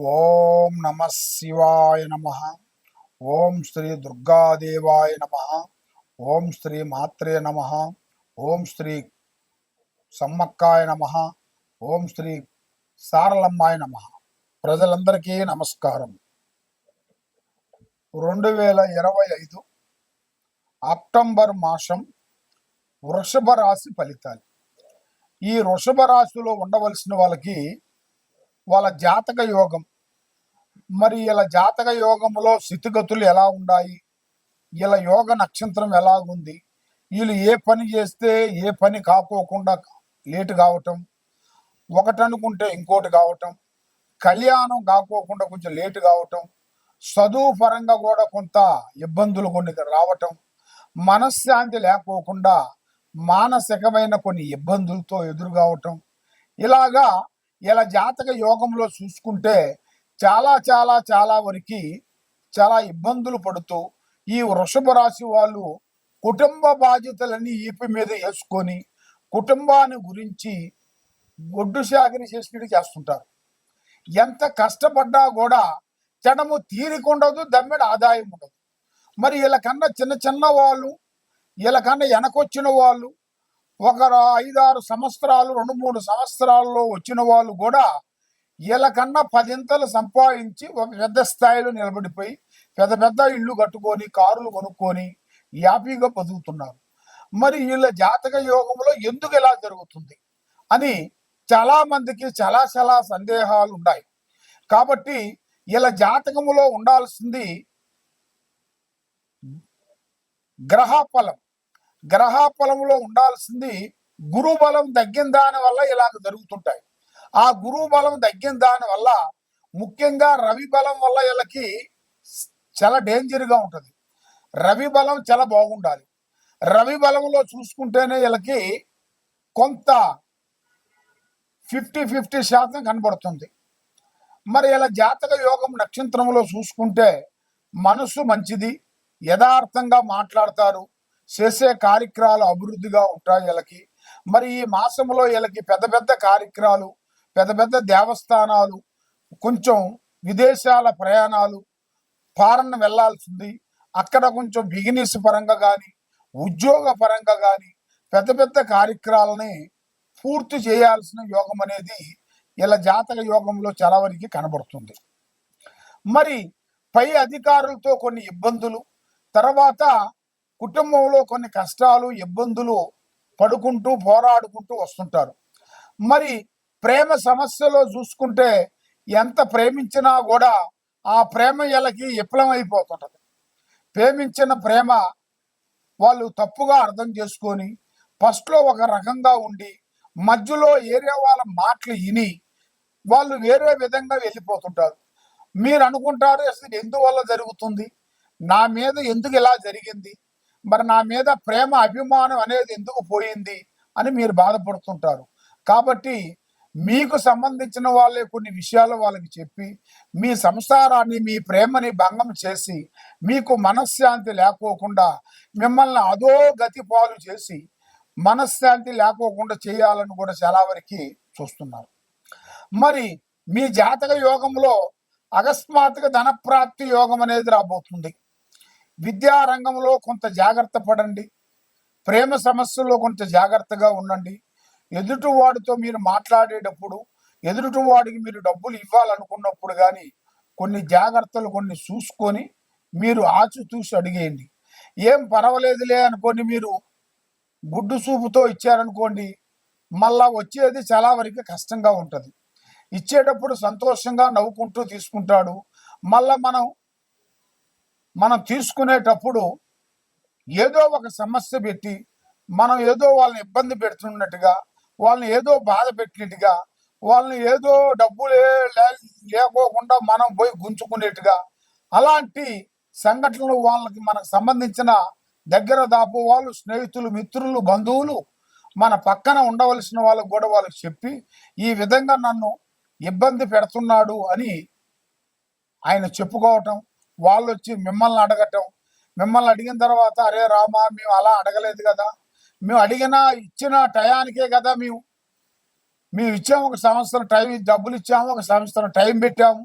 ఓం నమ శివాయ నమ. ఓం శ్రీ దుర్గాదేవాయ నమ. ఓం శ్రీ మాత్రే నమ. ఓం శ్రీ సమ్మక్కాయ నమ. ఓం శ్రీ సారలమ్మాయ నమ. ప్రజలందరికీ నమస్కారం. రెండు వేల ఇరవై ఐదు అక్టోబర్ మాసం వృషభ రాశి ఫలితాలు. ఈ వృషభ రాశిలో ఉండవలసిన వాళ్ళకి వాళ్ళ జాతక యోగం. మరి ఇలా జాతక యోగంలో స్థితిగతులు ఎలా ఉన్నాయి ఇలా యోగ నక్షత్రం ఎలా ఉంది? వీళ్ళు ఏ పని చేస్తే ఏ పని కాకోకుండా లేటు కావటం ఒకటి అనుకుంటే ఇంకోటి కావటం కళ్యాణం కాకోకుండా కొంచెం లేటు కావటం చదువు పరంగా కూడా కొంత ఇబ్బందులు కొన్ని రావటం మనశ్శాంతి లేకోకుండా మానసికమైన కొన్ని ఇబ్బందులతో ఎదురు కావటం ఇలాగా ఇలా జాతక యోగంలో చూసుకుంటే చాలా చాలా చాలా వరకు చాలా ఇబ్బందులు పడుతూ ఈ వృషభ రాశి వాళ్ళు కుటుంబ బాధ్యతలన్నీ ఈపి మీద వేసుకొని కుటుంబాన్ని గురించి ఒడ్డు సాగిన చేసినట్టు చేస్తుంటారు. ఎంత కష్టపడ్డా కూడా చెడము తీరికుండదు దమ్మెడ ఆదాయం ఉండదు. మరి వీళ్ళకన్నా చిన్న చిన్న వాళ్ళు వీళ్ళకన్నా వెనకొచ్చిన వాళ్ళు ఒక ఐదారు సంవత్సరాలు రెండు మూడు సంవత్సరాల్లో వచ్చిన వాళ్ళు కూడా వీళ్ళకన్నా పదింతలు సంపాదించి ఒక పెద్ద స్థాయిలో నిలబడిపోయి పెద్ద పెద్ద ఇళ్ళు కట్టుకొని కారులు కొనుక్కొని హ్యాపీగా బతుకుతున్నారు. మరి వీళ్ళ జాతక యోగంలో ఎందుకు ఇలా జరుగుతుంది అని చాలా మందికి చాలా చాలా సందేహాలు ఉన్నాయి. కాబట్టి వీళ్ళ జాతకములో ఉండాల్సింది గ్రహ పొలంలో ఉండాల్సింది గురు బలం తగ్గిన దాని వల్ల ఇలాగ జరుగుతుంటాయి. ఆ గురు బలం తగ్గిన దాని వల్ల ముఖ్యంగా రవి బలం వల్ల వీళ్ళకి చాలా డేంజర్గా ఉంటుంది. రవి బలం చాలా బాగుండాలి. రవి బలంలో చూసుకుంటేనే వీళ్ళకి కొంత ఫిఫ్టీ ఫిఫ్టీ శాతం కనబడుతుంది. మరి ఇలా జాతక యోగం నక్షత్రంలో చూసుకుంటే మనసు మంచిది యథార్థంగా మాట్లాడతారు చేసే కార్యక్రమాలు అభివృద్ధిగా ఉంటాయి వీళ్ళకి. మరి ఈ మాసంలో వీళ్ళకి పెద్ద పెద్ద కార్యక్రమాలు పెద్ద పెద్ద దేవస్థానాలు కొంచెం విదేశాల ప్రయాణాలు ఫారెన్ వెళ్ళాల్సింది అక్కడ కొంచెం బిజినెస్ పరంగా కానీ ఉద్యోగ పరంగా కానీ పెద్ద పెద్ద కార్యక్రమాలని పూర్తి చేయాల్సిన యోగం అనేది ఇలా జాతక యోగంలో చాలా వరకు కనబడుతుంది. మరి పై అధికారులతో కొన్ని ఇబ్బందులు తర్వాత కుటుంబంలో కొన్ని కష్టాలు ఇబ్బందులు పడుకుంటూ పోరాడుకుంటూ వస్తుంటారు. మరి ప్రేమ సమస్యలో చూసుకుంటే ఎంత ప్రేమించినా కూడా ఆ ప్రేమ వీళ్ళకి విఫలం అయిపోతుంటది ప్రేమించిన ప్రేమ వాళ్ళు తప్పుగా అర్థం చేసుకొని ఫస్ట్లో ఒక రకంగా ఉండి మధ్యలో ఏరియా వాళ్ళ మాటలు విని వాళ్ళు వేరే విధంగా వెళ్ళిపోతుంటారు. మీరు అనుకుంటారు అసలు ఎందువల్ల జరుగుతుంది? నా మీద ఎందుకు ఇలా జరిగింది? మరి నా మీద ప్రేమ అభిమానం అనేది ఎందుకు పోయింది అని మీరు బాధపడుతుంటారు. కాబట్టి మీకు సంబంధించిన వాళ్ళే కొన్ని విషయాలు వాళ్ళకి చెప్పి మీ సంసారాన్ని మీ ప్రేమని భంగం చేసి మీకు మనశ్శాంతి లేకోకుండా మిమ్మల్ని అదో గతిపాలు చేసి మనశ్శాంతి లేకోకుండా చేయాలని కూడా చాలా వరకు చూస్తున్నారు. మరి మీ జాతక యోగంలో అకస్మాత్తుగా ధనప్రాప్తి యోగం అనేది రాబోతుంది. విద్యా రంగంలో కొంత జాగ్రత్త పడండి. ప్రేమ సమస్యల్లో కొంత జాగ్రత్తగా ఉండండి. ఎదుటి వాడితో మీరు మాట్లాడేటప్పుడు ఎదుటి వాడికి మీరు డబ్బులు ఇవ్వాలనుకున్నప్పుడు కానీ కొన్ని జాగ్రత్తలు కొన్ని చూసుకొని మీరు ఆచితూసి అడిగేయండి. ఏం పర్వాలేదులే అనుకోండి మీరు గుడ్డు చూపుతో ఇచ్చారనుకోండి మళ్ళా వచ్చేది చాలా వరకు కష్టంగా ఉంటుంది. ఇచ్చేటప్పుడు సంతోషంగా నవ్వుకుంటూ తీసుకుంటాడు. మళ్ళా మనం మనం తీసుకునేటప్పుడు ఏదో ఒక సమస్య పెట్టి మనం ఏదో వాళ్ళని ఇబ్బంది పెడుతున్నట్టుగా వాళ్ళని ఏదో బాధ పెట్టినట్టుగా వాళ్ళని ఏదో డబ్బులు లే- లేకోకుండా మనం పోయి గుంజుకునేట్టుగా అలాంటి సంఘటనలు వాళ్ళకి మనకు సంబంధించిన దగ్గర దాపు వాళ్ళు స్నేహితులు మిత్రులు బంధువులు మన పక్కన ఉండవలసిన వాళ్ళకు కూడా వాళ్ళకి చెప్పి ఈ విధంగా నన్ను ఇబ్బంది పెడుతున్నాడు అని ఆయన చెప్పుకోవటం వాళ్ళు వచ్చి మిమ్మల్ని అడగటం. మిమ్మల్ని అడిగిన తర్వాత అరే రామా మేము అలా అడగలేదు కదా. మేము అడిగిన ఇచ్చిన టయానికే కదా మేము. మేము ఇచ్చాము ఒక సంవత్సరం టైం డబ్బులు ఇచ్చాము ఒక సంవత్సరం టైం పెట్టాము.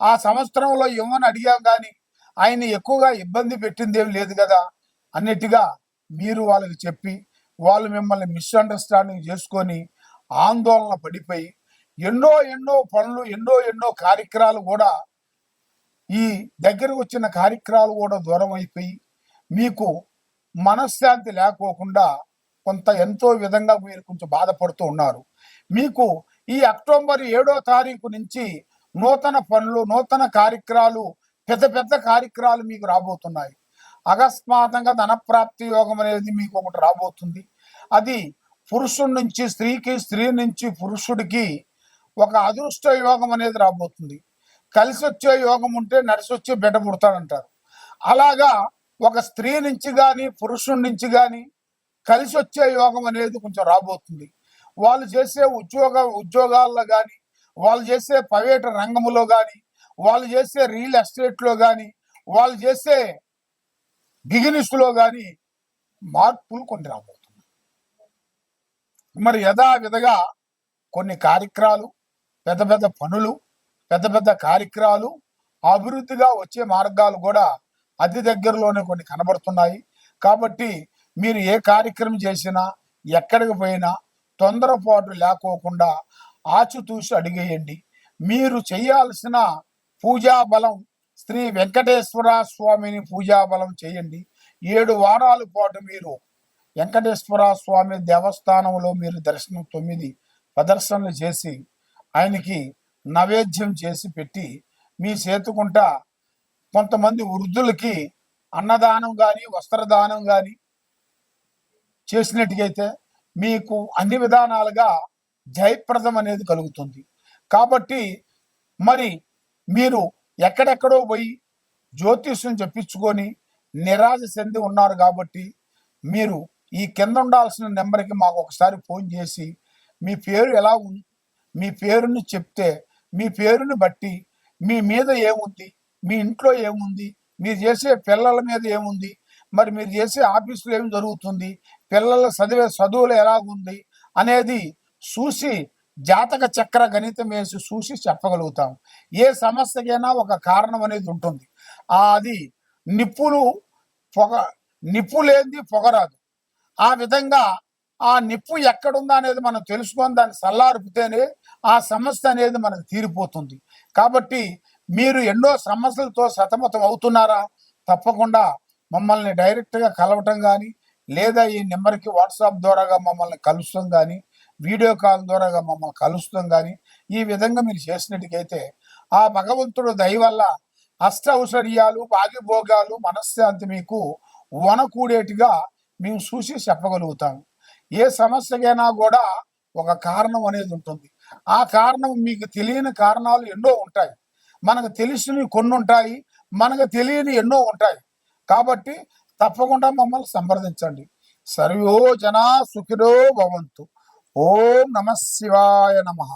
ఆ సంవత్సరంలో ఇవ్వమని అడిగాం కానీ ఆయన ఎక్కువగా ఇబ్బంది పెట్టింది ఏమి లేదు కదా. అన్నట్టుగా మీరు వాళ్ళకి చెప్పి వాళ్ళు మిమ్మల్ని మిస్అండర్స్టాండింగ్ చేసుకొని ఆందోళన పడిపోయి ఎన్నో ఎన్నో పనులు ఎన్నో ఎన్నో కార్యక్రమాలు కూడా ఈ దగ్గరకు వచ్చిన కార్యక్రమాలు కూడా దూరం అయిపోయి మీకు మనశ్శాంతి లేకోకుండా కొంత ఎంతో విధంగా మీరు కొంచెం బాధపడుతూ ఉన్నారు. మీకు ఈ అక్టోబర్ ఏడో తారీఖు నుంచి నూతన పనులు నూతన కార్యక్రమాలు పెద్ద పెద్ద కార్యక్రమాలు మీకు రాబోతున్నాయి. అకస్మాత్తంగా ధనప్రాప్తి యోగం అనేది మీకు ఒకటి రాబోతుంది. అది పురుషుడి నుంచి స్త్రీకి స్త్రీ నుంచి పురుషుడికి ఒక అదృష్ట యోగం అనేది రాబోతుంది. కలిసి వచ్చే యోగం ఉంటే నడిచి వచ్చి బిడ్డ పుడతాడంటారు. అలాగా ఒక స్త్రీ నుంచి కానీ పురుషుడి నుంచి కానీ కలిసి వచ్చే యోగం అనేది కొంచెం రాబోతుంది. వాళ్ళు చేసే ఉద్యోగ ఉద్యోగాల్లో కానీ వాళ్ళు చేసే ప్రైవేట్ రంగంలో కానీ వాళ్ళు చేసే రియల్ ఎస్టేట్లో కానీ వాళ్ళు చేసే బిజినెస్లో కానీ మార్పులు కొన్ని రాబోతున్నాయి. మరి యథావిధగా కొన్ని కార్యక్రమాలు పెద్ద పెద్ద పనులు పెద్ద పెద్ద కార్యక్రమాలు అభివృద్ధిగా వచ్చే మార్గాలు కూడా అతి దగ్గరలోనే కొన్ని కనబడుతున్నాయి. కాబట్టి మీరు ఏ కార్యక్రమం చేసినా ఎక్కడికి పోయినా తొందరపాటు లేకోకుండా ఆచితూసి అడిగేయండి. మీరు చేయాల్సిన పూజా బలం శ్రీ వెంకటేశ్వర స్వామిని పూజా బలం చేయండి. ఏడు వారాల పాటు మీరు వెంకటేశ్వర స్వామి దేవస్థానంలో మీరు దర్శనం తొమ్మిది ప్రదర్శనలు చేసి ఆయనకి నైవేద్యం చేసి పెట్టి మీ చేతుకుంట కొంతమంది వృద్ధులకి అన్నదానం కానీ వస్త్రదానం కానీ చేసినట్టుగైతే మీకు అన్ని విధానాలుగా జయప్రదం అనేది కలుగుతుంది. కాబట్టి మరి మీరు ఎక్కడెక్కడో పోయి జ్యోతిష్యం చెప్పించుకొని నిరాశ చెంది ఉన్నారు కాబట్టి మీరు ఈ కింద ఉండాల్సిన నెంబర్కి మాకు ఒకసారి ఫోన్ చేసి మీ పేరు ఎలా ఉంది? మీ పేరుని చెప్తే మీ పేరుని బట్టి మీ మీద ఏముంది మీ ఇంట్లో ఏముంది మీరు చేసే పిల్లల మీద ఏముంది మరి మీరు చేసే ఆఫీసులో ఏం జరుగుతుంది పిల్లల చదివే చదువులు ఎలాగుంది అనేది చూసి జాతక చక్ర గణితం వేసి చూసి చెప్పగలుగుతాం. ఏ సమస్యకైనా ఒక కారణం అనేది ఉంటుంది. అది నిప్పులు పొగ నిప్పు లేనిది పొగరాదు. ఆ విధంగా ఆ నిప్పు ఎక్కడుందా అనేది మనం తెలుసుకొని దాన్ని చల్లారిపితేనే ఆ సమస్య అనేది మనకు తీరిపోతుంది. కాబట్టి మీరు ఎన్నో సమస్యలతో సతమతం అవుతున్నారా? తప్పకుండా మమ్మల్ని డైరెక్ట్గా కలవటం కానీ లేదా ఈ నెంబర్కి వాట్సాప్ ద్వారాగా మమ్మల్ని కలుస్తాం కానీ వీడియో కాల్ ద్వారాగా మమ్మల్ని కలుస్తాం కానీ ఈ విధంగా మీరు చేసినట్టుకైతే ఆ భగవంతుడు దయ వల్ల అష్ట భాగ్యభోగాలు మనశ్శాంతి మీకు వనకూడేట్టుగా మేము చూసి చెప్పగలుగుతాము ఏ సమస్యకైనా కూడా ఒక కారణం అనేది ఉంటుంది. ఆ కారణం మీకు తెలియని కారణాలు ఎన్నో ఉంటాయి. మనకు తెలిసినవి కొన్ని ఉంటాయి. మనకు తెలియని ఎన్నో ఉంటాయి. కాబట్టి తప్పకుండా మమ్మల్ని సంప్రదించండి. సర్వో జనా సుఖిరో భవంతు. ఓం నమ శివాయ నమః.